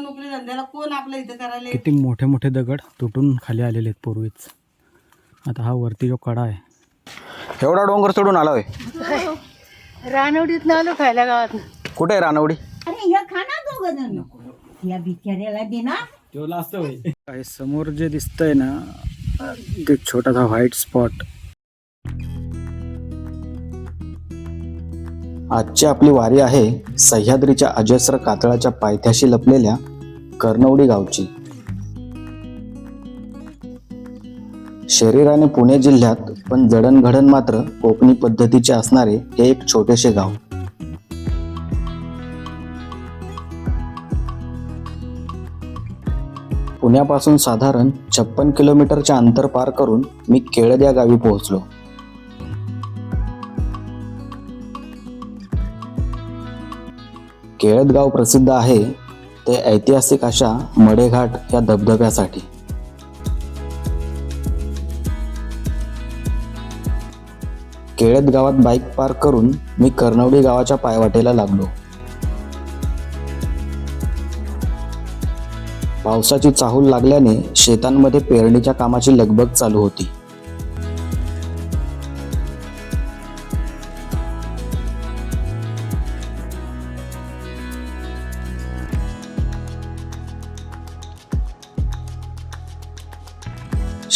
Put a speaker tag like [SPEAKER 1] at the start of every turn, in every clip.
[SPEAKER 1] नोकरी धंद्याला कोण आपलं इथं करायला
[SPEAKER 2] किती मोठे मोठे दगड तुटून खाली आलेले आहेत पूर्वीच. आता हा वरती जो कडा आहे.
[SPEAKER 3] एवढा डोंगर चढून आला होय?
[SPEAKER 4] रानवडीत आलो खायला गावात.
[SPEAKER 3] कुठे आहे रानवडी?
[SPEAKER 4] अरे या खाना दोघं जण या बिचाऱ्याला दे ना.
[SPEAKER 2] काय समोर जे दिसतंय ना ते छोटासा व्हाईट स्पॉट
[SPEAKER 3] आजची आपली वारी आहे सह्याद्रीच्या अजस्र कातळाच्या पायथ्याशी लपलेल्या कर्णवडी गावची. शरीराने पुणे जिल्ह्यात पण जडणघडण मात्र कोकणी पद्धतीचे असणारे हे एक छोटेसे गाव. पुण्यापासून साधारण छप्पन किलोमीटरचे अंतर पार करून मी केळद या गावी पोहोचलो. केळदगाव प्रसिद्ध आहे ते ऐतिहासिक अशा मडेघाट या धबधब्यासाठी. केळद गावात बाईक पार्क करून मी कर्णवडी गावाच्या पायवाटेला लागलो. पावसाची चाहूल लागल्याने शेतांमध्ये पेरणीच्या कामाची लगबग चालू होती.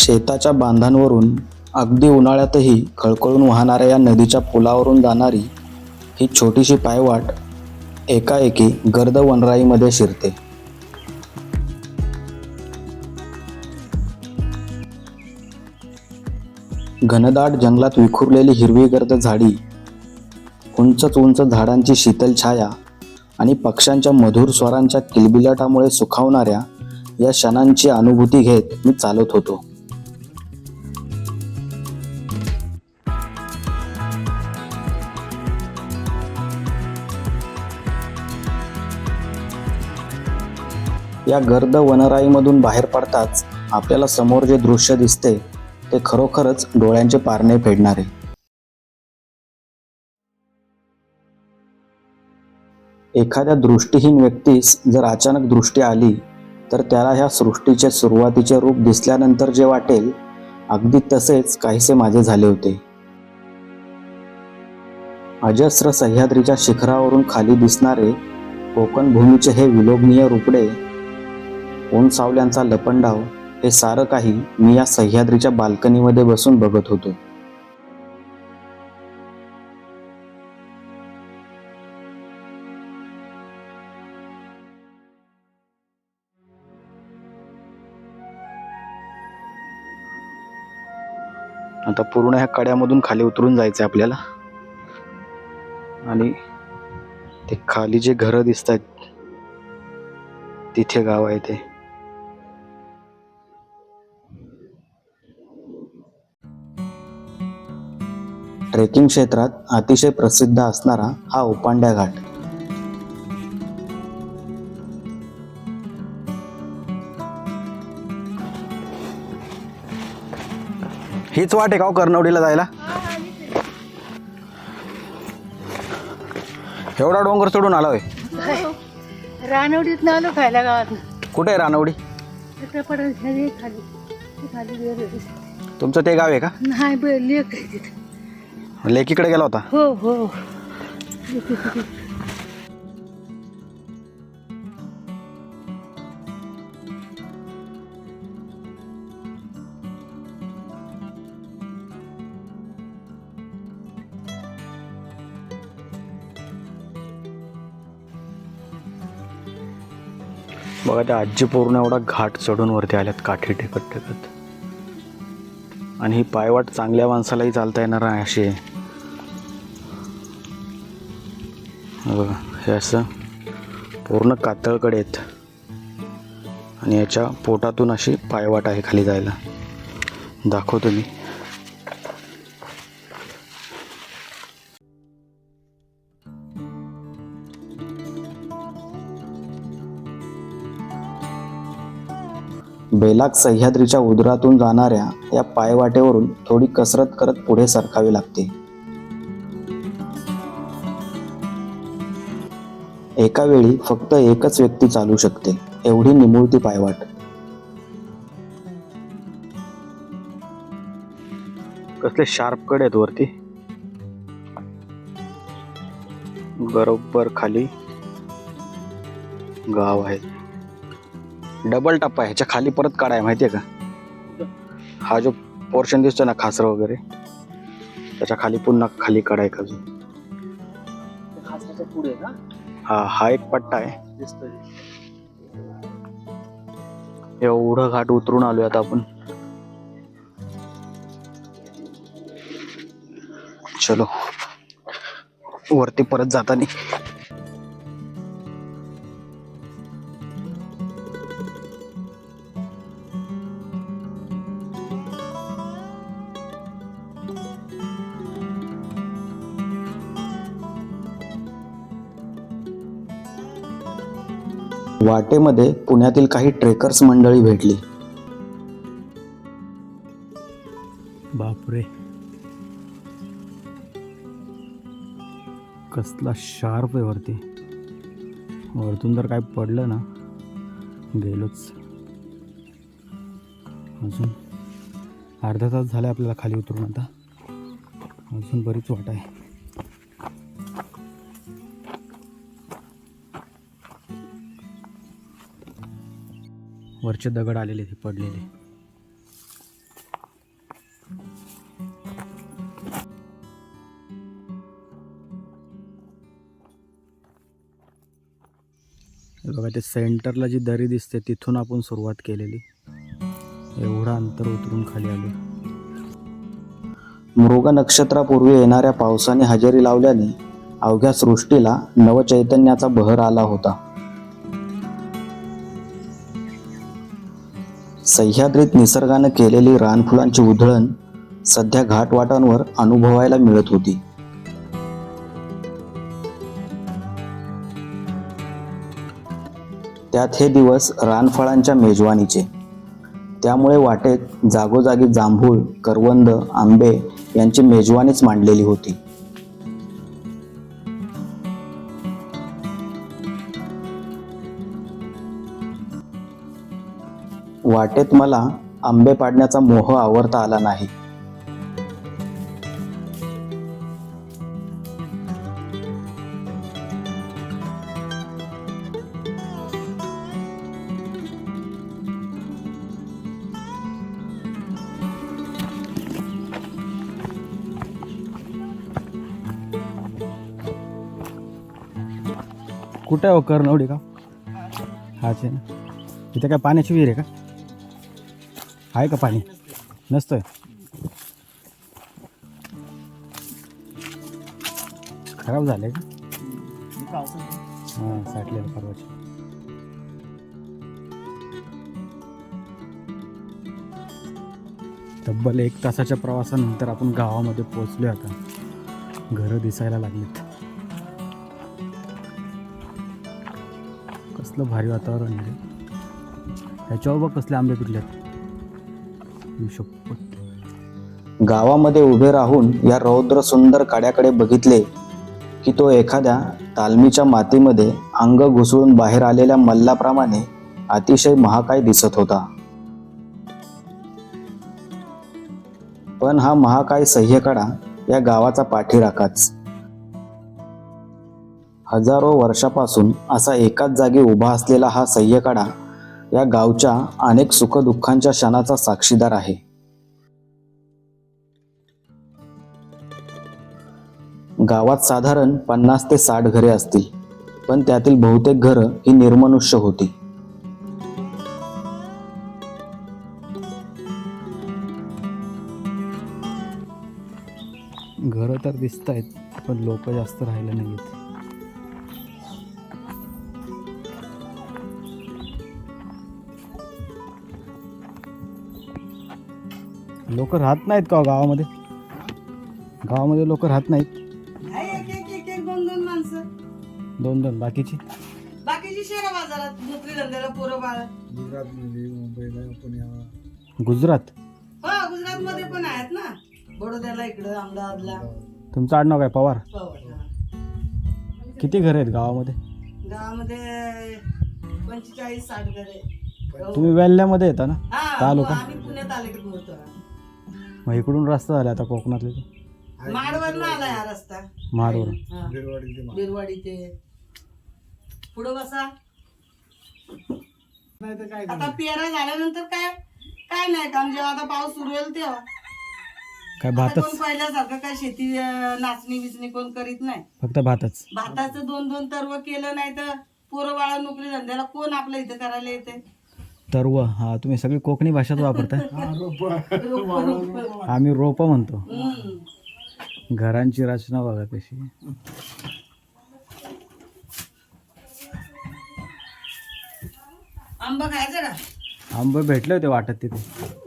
[SPEAKER 3] शेताच्या बांधांवरून अगदी उन्हाळ्यातही खळखळून वाहणाऱ्या या नदीच्या पुलावरून जाणारी ही छोटीशी पायवाट एकाएकी गर्द वनराईमध्ये शिरते. घनदाट जंगलात विखुरलेली हिरवी गर्द झाडी उंचच उंच झाडांची शीतल छाया आणि पक्ष्यांच्या मधुर स्वरांच्या किलबिलाटामुळे सुखावणाऱ्या या क्षणांची अनुभूती घेत मी चालत होतो. या गर्द वनराईमधून बाहेर पडताच आपल्याला समोर जे दृश्य दिसते ते खरोखरच डोळ्यांचे पारणे फेडणारे. एखाद्या दृष्टीहीन व्यक्तीस जर अचानक दृष्टी आली तर त्याला ह्या सृष्टीचे सुरुवातीचे रूप दिसल्यानंतर जे वाटेल अगदी तसेच काहीसे माझे झाले होते. अजस्र सह्याद्रीच्या शिखरावरून खाली दिसणारे कोकण भूमीचे हे विलोभनीय रूपडे ओन सावल्यांचा लपंडाव हे सारं काही मी या सह्याद्रीच्या बाल्कनीमध्ये बसून बघत होतो. आता पूर्ण ह्या कड्यामधून खाली उतरून जायचं आहे आपल्याला. आणि ते खाली जे घरं दिसत आहेत तिथे गाव आहे ते. ट्रेकिंग क्षेत्रात अतिशय प्रसिद्ध असणारा हा उपांड्या घाट. हीच वाट आहे का हो कर्णवडीला जायला? एवढा डोंगर चढून आला होय.
[SPEAKER 4] रानवडीत आलो खायला गावात.
[SPEAKER 3] कुठे आहे रानवडी?
[SPEAKER 4] खाली खाली गेलो.
[SPEAKER 3] तुमचं ते गाव आहे का?
[SPEAKER 4] नाही ब लेक आहे तिथं.
[SPEAKER 3] लेकीकडे गेला होता.
[SPEAKER 4] हो हो.
[SPEAKER 3] बघा त्या आजी पूर्ण एवढा घाट चढून वरती आल्यात काठी टेकत टेकत आणि ही पायवाट चांगल्या माणसालाही चालता येणार आहे अशी. बघा हे असं पूर्ण कातळकडे आहेत. आणि याच्या पोटातून अशी पायवाट आहे खाली जायला. दाखवतो मी. बेलाग सह्याद्रीच्या उदरातून जाणाऱ्या या पायवाटेवरून थोडी कसरत करत पुढे सरकावी लागते. एका वेळी फक्त एकच व्यक्ती चालू शकते एवढी निमुळती पायवाट. कसले शार्पकडे आहेत वरती. बरोबर खाली गाव आहे. डबल टप्पा आहे ह्याच्या खाली परत काढाय माहितीये का? हा जो पोर्शन दिसतो ना खासर वगैरे त्याच्याखाली पुन्हा खाली काढाय का अजून
[SPEAKER 2] पुढे का
[SPEAKER 3] हा हा एक पट्टा आहे. एवढं घाट उतरून आलोय आता आपण. चलो. वरती परत जाताना. वाटेमध्ये पुण्यातील काही ट्रेकर्स मंडळी भेटली.
[SPEAKER 2] बापरे. कसला शार्प आहे वरती. वरतून जर काय पडलं ना गेलोच. अजून अर्धा तास झाला आपल्याला खाली उतरून आता. अजून बरीच वाट आहे. वरचे दगड आलेले ते पडलेले. बघा ते सेंटरला जी दरी दिसते तिथून आपण सुरुवात केलेली. एवढं अंतर उतरून खाली आलो.
[SPEAKER 3] मृग नक्षत्रापूर्वी येणाऱ्या पावसाने हजेरी लावल्याने अवघ्या सृष्टीला नवचैतन्याचा बहर आला होता. सह्याद्रीत निसर्गानं केलेली रानफुलांची उधळण सध्या घाटवाटांवर अनुभवायला मिळत होती. त्यात हे दिवस रानफळांच्या मेजवानीचे. त्यामुळे वाटेत जागोजागी जांभूळ करवंद आंबे यांची मेजवानीच मांडलेली होती. वाटेत मला आंबे पाडण्याचा मोह आवरता आला नाही.
[SPEAKER 2] कुठे आहे हो कर्णवडी का? हाच आहे ना इथे काय पाण्याची विहीर आहे का? आहे का पाणी? नसतंय. खराब झालंय का? हां साठलेलं परवाची तब्बल एक तासाच्या प्रवासानंतर आपण गावामध्ये पोहोचलो आता. घरं दिसायला लागलीत. कसलं भारी वातावरण आहे. ह्याच्यावर बघ कसले आंबे पिकलेत. शपथ
[SPEAKER 3] गावामध्ये उभे राहून या रौद्र सुंदर काड्याकडे बघितले की तो एखाद्या तालमीच्या मातीमध्ये अंग घुसळून बाहेर आलेल्या मल्लाप्रमाणे अतिशय महाकाय दिसत होता. पण हा महाकाय सह्यकडा या गावाचा पाठीराखाच. हजारो वर्षापासून असा एकाच जागी उभा असलेला हा सह्यकडा या गावच्या अनेक सुखदुःखांच्या क्षणाचा साक्षीदार आहे. गावात साधारण पन्नास ते साठ घरे असतील पण त्यातील बहुतेक घरं ही निर्मनुष्य होती.
[SPEAKER 2] घरं तर दिसत आहेत पण लोक जास्त राहिले नाहीत लोक राहत नाहीत का हो गावामध्ये? गावामध्ये लोक राहत नाहीत.
[SPEAKER 1] आहे एक एक एक एक दोन दोन माणसं.
[SPEAKER 2] दोन दोन बाकीची?
[SPEAKER 1] बाकीची शेरा बाजारात नोकरी धंद्याला पोरं बाळ.
[SPEAKER 2] गुजरात?
[SPEAKER 1] हो गुजरात मध्ये पण आहेत ना. बडोद्याला इकडं अहमदाबादला.
[SPEAKER 2] तुमचं आडनाव काय पवार?
[SPEAKER 1] पवार, हा.
[SPEAKER 2] किती घर आहेत गावामध्ये?
[SPEAKER 1] गावामध्ये पंचेचाळीस साठ घरे.
[SPEAKER 2] तुम्ही वेल्ल्यामध्ये येता ना?
[SPEAKER 1] हा
[SPEAKER 2] तालुका?
[SPEAKER 1] आम्ही पुण्यात आले की बोलतो.
[SPEAKER 2] मग इकडून रस्ता झाला आता कोकणातले ते.
[SPEAKER 1] माडवर आलाय हा रस्ता.
[SPEAKER 2] महाडवरून
[SPEAKER 1] हा. बिरवाडी ते पुढं बसा. आता पेरा झाल्यानंतर काय? काय नाही काम जेव्हा आता पाऊस सुरू होईल तेव्हा.
[SPEAKER 2] काय
[SPEAKER 1] आता
[SPEAKER 2] भातच?
[SPEAKER 1] कोण पहिल्यासारखं काय शेती अं, नाचणी बिचणी कोण करीत नाही.
[SPEAKER 2] फक्त भातच.
[SPEAKER 1] भाताचं दोन दोन तरव केलं नाही तर पोरं बाळा नोकरी धंद्याला कोण आपल्या इथं करायला येते?
[SPEAKER 2] तरव हा तुम्ही सगळी कोकणी भाषाच वापरताय. आम्ही रोप म्हणतो. घरांची रचना बघा कशी.
[SPEAKER 1] आंबा खायचा का?
[SPEAKER 2] आंबे भेटले होते वाटत तिथे.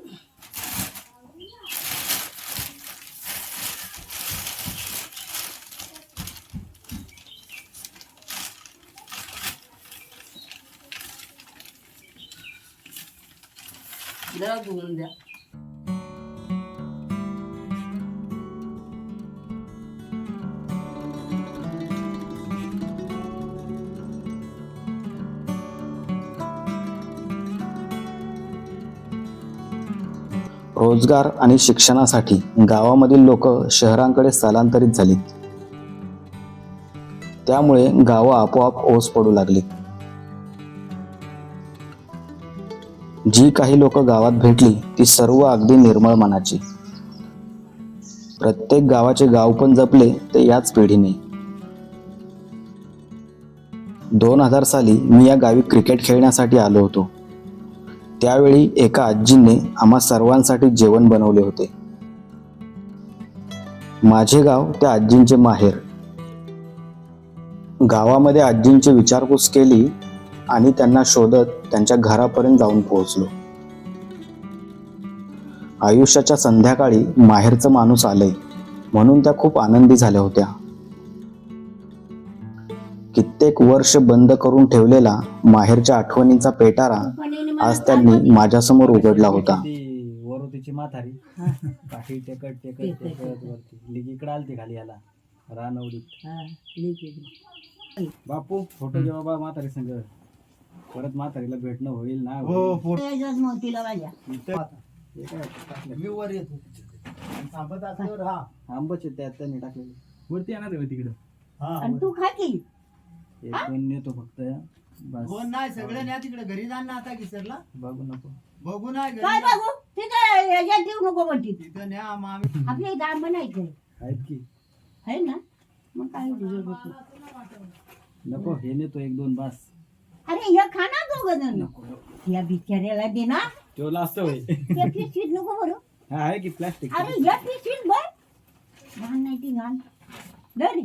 [SPEAKER 1] जरा धुवून द्या.
[SPEAKER 3] रोजगार आणि शिक्षणासाठी गावामधील लोक शहरांकडे स्थलांतरित झालीत. त्यामुळे गावं आपोआप ओस पडू लागली जी काही लोक गावात भेटली ती सर्व अगदी निर्मळ मनाची. प्रत्येक गावाचे गाव पण जपले ते याच पिढीने. दोन हजार साली मी या गावी क्रिकेट खेळण्यासाठी आलो होतो. त्यावेळी एका आजींनी आम्हा सर्वांसाठी जेवण बनवले होते. माझे गाव त्या आजींचे माहेर. गावामध्ये आजींची विचारपूस केली आणि त्यांना शोधत त्यांच्या घरापर्यंत जाऊन पोहोचलो. आयुष्याच्या संध्याकाळी माहेरचं माणूस आलंय म्हणून त्या खूप आनंदी झाल्या होत्या. कित्येक वर्ष बंद करून ठेवलेला माहेरच्या आठवणींचा पेटारा आज त्यांनी माझ्यासमोर उघडला होता.
[SPEAKER 2] ती वरुतीची म्हातारी. काही टेकट टेकट टेकट वरती. लिग इकडे आलती खाली याला. रानवडीत. बापू फोटो घे बाबा म्हातारी संग परत म्हातारीला भेटणं होईल ना? हो
[SPEAKER 4] मोतीला माझ्या
[SPEAKER 2] आंबच त्यात त्यांनी टाकलेले. वरती येणार आहे तिकडं.
[SPEAKER 4] आणि तू खा की.
[SPEAKER 2] एक दोन नेतो फक्त? बस.
[SPEAKER 5] कोण नाही सगळे न्या तिकडे. घरी जा ना आता किसरला.
[SPEAKER 2] बघू नको.
[SPEAKER 5] बघू ना घरी
[SPEAKER 4] काय
[SPEAKER 5] जा.
[SPEAKER 4] बघू? याच्यात देऊ नको म्हणते.
[SPEAKER 5] तिथं न्या मामी
[SPEAKER 4] आपल्या इथं आंबा नाही काय
[SPEAKER 2] आहेत की?
[SPEAKER 4] आहे ना? मग काय.
[SPEAKER 2] नको हे नेतो एक दोन बस.
[SPEAKER 4] अरे हे खा ना दोघं जण या बिचाऱ्याला दे ना.
[SPEAKER 2] तो लास्ट होय
[SPEAKER 4] त्या पिशवीत नको बरं
[SPEAKER 2] हा आहे की प्लास्टिक
[SPEAKER 4] अरे या पिशवीत बर घाण नाही ती घाण. दर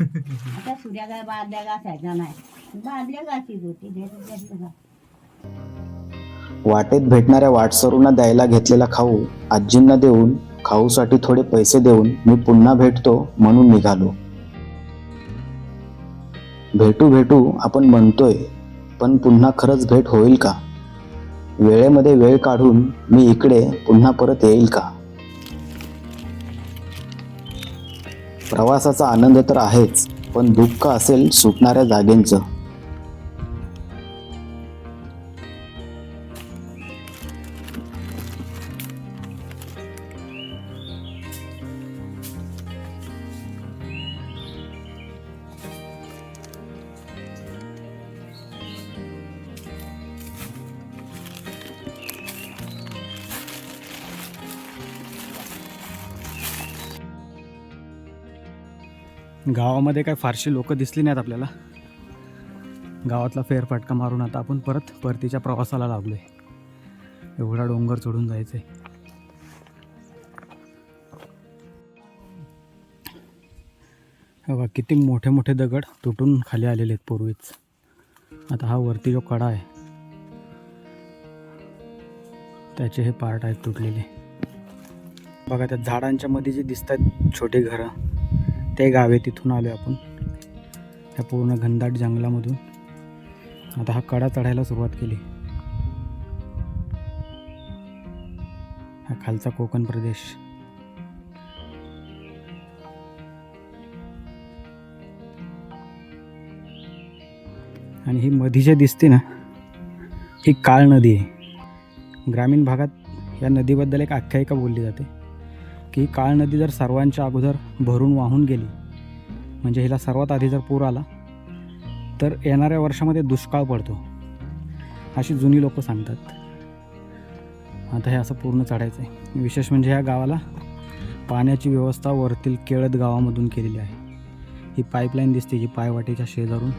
[SPEAKER 4] आता सूर्या काय बादल्या घासायचा नाही. बादल्या घासीत होती. घास.
[SPEAKER 3] वाटेत भेटणाऱ्या वाटसरूंना द्यायला घेतलेला खाऊ आजींना देऊन खाऊसाठी थोडे पैसे देऊन मी पुन्हा भेटतो म्हणून निघालो. भेटू भेटू आपण म्हणतोय पण पुन्हा खरंच भेट होईल का? वेळेमध्ये वेळ काढून मी इकडे पुन्हा परत येईल का? प्रवासाचा आनंद तर आहेच पण दुःख असेल सुटणाऱ्या जागेंचं.
[SPEAKER 2] गावामध्ये काय फारशी लोकं दिसली नाहीत आपल्याला. गावातला फेरफटका मारून आता आपण परत परतीच्या प्रवासाला लागलोय. एवढा डोंगर चढून जायचं आहे बघा किती मोठे मोठे दगड तुटून खाली आलेले आहेत पूर्वीच. आता हा वरती जो कडा आहे त्याचे हे पार्ट आहेत तुटलेले. बघा त्या झाडांच्या मध्ये जे दिसत आहेत छोटे घरं ते गावे तिथून आलो आपण. त्या पूर्ण घनदाट जंगलामधून. आता हा कडा चढायला सुरुवात केली. हा खालचा कोकण प्रदेश. आणि ही मधी जे दिसते ना ही काळ नदी आहे. ग्रामीण भागात या नदीबद्दल एक आख्यायिका बोलली जाते. की काळ नदी जर सर्वांच्या अगोदर भरून वाहून गेली म्हणजे हिला सर्वात आधी जर पूर आला तर येणाऱ्या वर्षामध्ये दुष्काळ पडतो अशी जुनी लोक सांगतात. आता हे असं पूर्ण चढायचं आहे विशेष म्हणजे ह्या गावाला पाण्याची व्यवस्था वरतील केळद गावामधून केलेली आहे. ही पाईपलाईन दिसते जी पायवाटेच्या शेजारून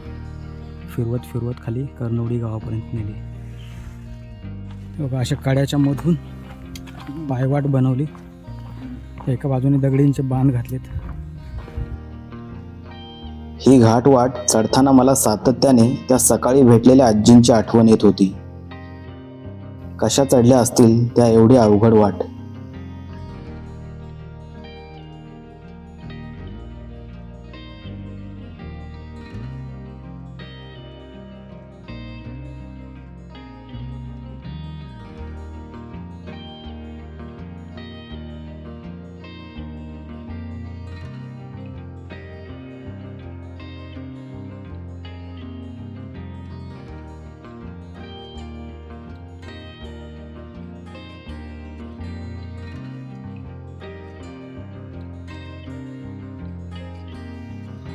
[SPEAKER 2] फिरवत फिरवत खाली कर्नवडी गावापर्यंत नेली. बघा अशा कड्याच्या मधून पायवाट बनवली. एका बाजूने दगडींचे बांध घातलेत.
[SPEAKER 3] ही घाटवाट चढताना मला सातत्याने त्या सकाळी भेटलेल्या आजींची आठवण येत होती. कशा चढल्या असतील त्या एवढी अवघड वाट.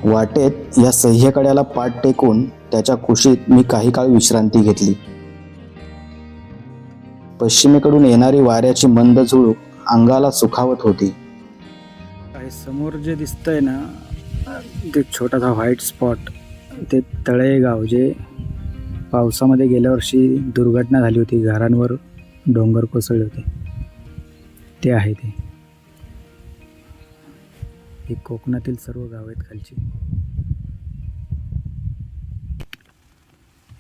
[SPEAKER 3] वाटेत या सह्यकड्याला पाठ टेकून त्याच्या कुशीत मी काही काळ विश्रांती घेतली. पश्चिमेकडून येणारी वाऱ्याची मंद झुळूक अंगाला सुखावत होती.
[SPEAKER 2] समोर जे दिसतंय ना ते छोटासा व्हाईट स्पॉट ते तळे गाव जे पावसामध्ये गेल्या वर्षी दुर्घटना झाली होती घरांवर डोंगर कोसळले होते. ते आहे ते. ही कोकणातील सर्व गाव आहेत खालची.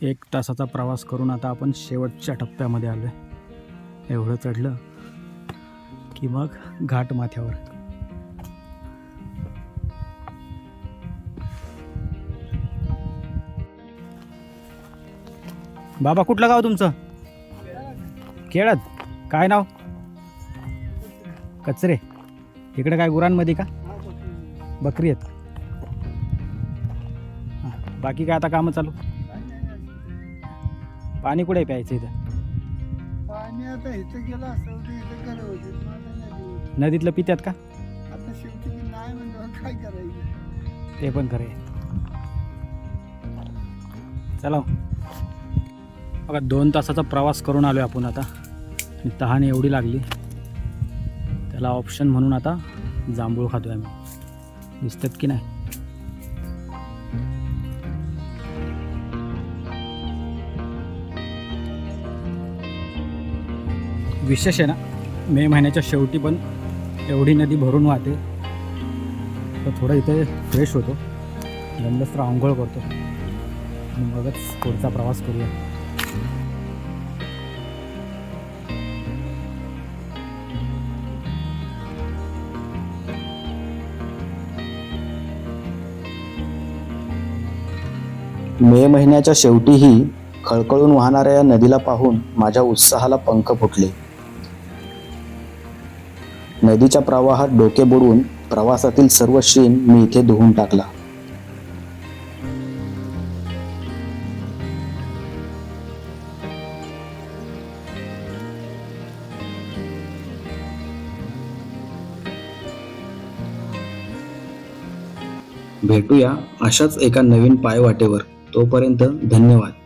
[SPEAKER 2] एक तासाचा प्रवास करून आता आपण शेवटच्या टप्प्यामध्ये आलो आहे एवढं चढलं की मग घाट माथ्यावर. बाबा कुठलं गाव तुमचं? केळद. काय नाव? कचरे. इकडे काय गुरांमध्ये का? बकरी आहेत. हा, बाकी काय आता कामं चालू? पाणी कुठे प्यायचं इथं?
[SPEAKER 5] पाणी आता गेलं
[SPEAKER 2] नदीतलं पित्यात का?
[SPEAKER 5] शेवटी नाही म्हणजे काय करायचं?
[SPEAKER 2] ते पण खरं आहे. चला. बघा दोन तासाचा प्रवास करून आलो आपण आता. तहान एवढी लागली. त्याला ऑप्शन म्हणून आता जांभूळ खातोय आम्ही. दिसतात की नाही? विशेष आहे ना मे महिन्याच्या शेवटी पण एवढी नदी भरून वाहते. तर थोडं इथे फ्रेश होतो. जमलंच तर आंघोळ करतो. मगच पुढचा प्रवास करूया.
[SPEAKER 3] मे महिन्याच्या शेवटीही खळखळून वाहणाऱ्या या नदीला पाहून माझ्या उत्साहाला पंख फुटले. नदीच्या प्रवाहात डोके बुडवून प्रवासातील सर्व शीन मी इथे धुवून टाकला. भेटूया अशाच एका नवीन पायवाटेवर. तोपर्यंत धन्यवाद.